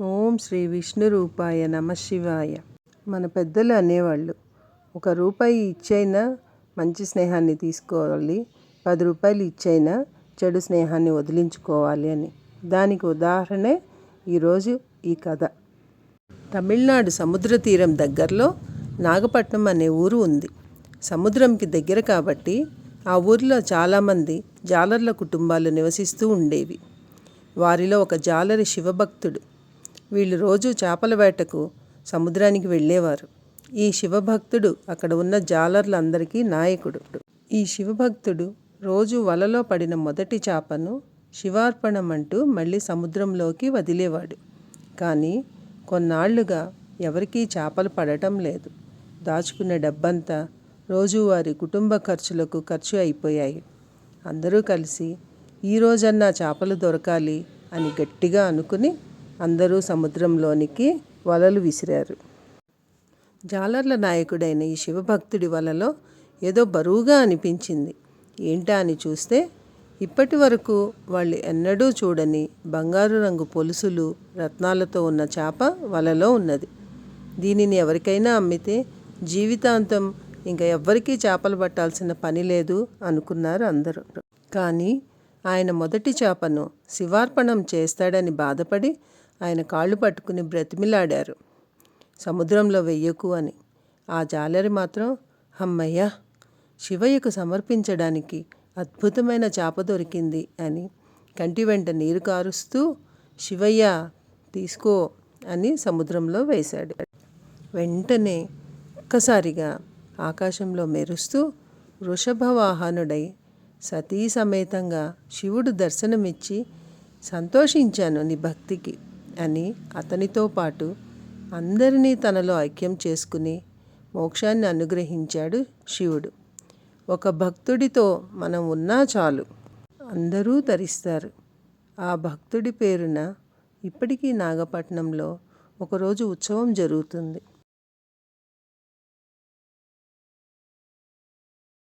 ఓం శ్రీ విష్ణు రూపాయ నమ శివాయ. మన పెద్దలు అనేవాళ్ళు ఒక రూపాయి ఇచ్చైనా మంచి స్నేహాన్ని తీసుకోవాలి పది రూపాయలు ఇచ్చైనా చెడు స్నేహాన్ని వదిలించుకోవాలి అని. దానికి ఉదాహరణే ఈరోజు ఈ కథ. తమిళనాడు సముద్ర తీరం దగ్గరలో నాగపట్నం అనే ఊరు ఉంది. సముద్రంకి దగ్గర కాబట్టి ఆ ఊరిలో చాలామంది జాలర్ల కుటుంబాలు నివసిస్తూ ఉండేవి. వారిలో ఒక జాలరి శివభక్తుడు. వీళ్ళు రోజు చేపల వేటకు సముద్రానికి వెళ్ళేవారు. ఈ శివభక్తుడు అక్కడ ఉన్న జాలర్లందరికీ నాయకుడు. ఈ శివభక్తుడు రోజు వలలో పడిన మొదటి చేపను శివార్పణం అంటూ మళ్ళీ సముద్రంలోకి వదిలేవాడు. కానీ కొన్నాళ్ళుగా ఎవరికీ చేపలు పడటం లేదు. దాచుకున్న డబ్బంతా రోజువారి కుటుంబ ఖర్చులకు ఖర్చు అయిపోయాయి. అందరూ కలిసి ఈ రోజన్నా చేపలు దొరకాలి అని గట్టిగా అనుకుని అందరూ సముద్రంలోనికి వలలు విసిరారు. జాలర్ల నాయకుడైన ఈ శివభక్తుడి వలలో ఏదో బరువుగా అనిపించింది. ఏంటా అని చూస్తే ఇప్పటి వరకు వాళ్ళు ఎన్నడూ చూడని బంగారు రంగు పొలుసులు రత్నాలతో ఉన్న చేప వలలో ఉన్నది. దీనిని ఎవరికైనా అమ్మితే జీవితాంతం ఇంకా ఎవ్వరికీ చేపలు పట్టాల్సిన పని లేదు అనుకున్నారు అందరూ. కానీ ఆయన మొదటి చేపను శివార్పణం చేస్తాడని బాధపడి ఆయన కాళ్ళు పట్టుకుని బ్రతిమిలాడారు. సముద్రంలో వెయ్యకు అని. ఆ జాలరి మాత్రం అమ్మయ్య శివయ్యకు సమర్పించడానికి అద్భుతమైన చేప దొరికింది అని కంటి వెంట నీరు కారుస్తూ శివయ్య తీసుకో అని సముద్రంలో వేశాడు. వెంటనే ఒక్కసారిగా ఆకాశంలో మెరుస్తూ వృషభవాహనుడై సతీ సమేతంగా శివుడు దర్శనమిచ్చి సంతోషించాను నీ భక్తికి. అని అతనితో పాటు అందరినీ తనలో ఐక్యం చేసుకుని మోక్షాన్ని అనుగ్రహించాడు శివుడు. ఒక భక్తుడితో మనం ఉన్నా చాలు అందరూ తరిస్తారు. ఆ భక్తుడి పేరున ఇప్పటికీ నాగపట్నంలో ఒకరోజు ఉత్సవం జరుగుతుంది.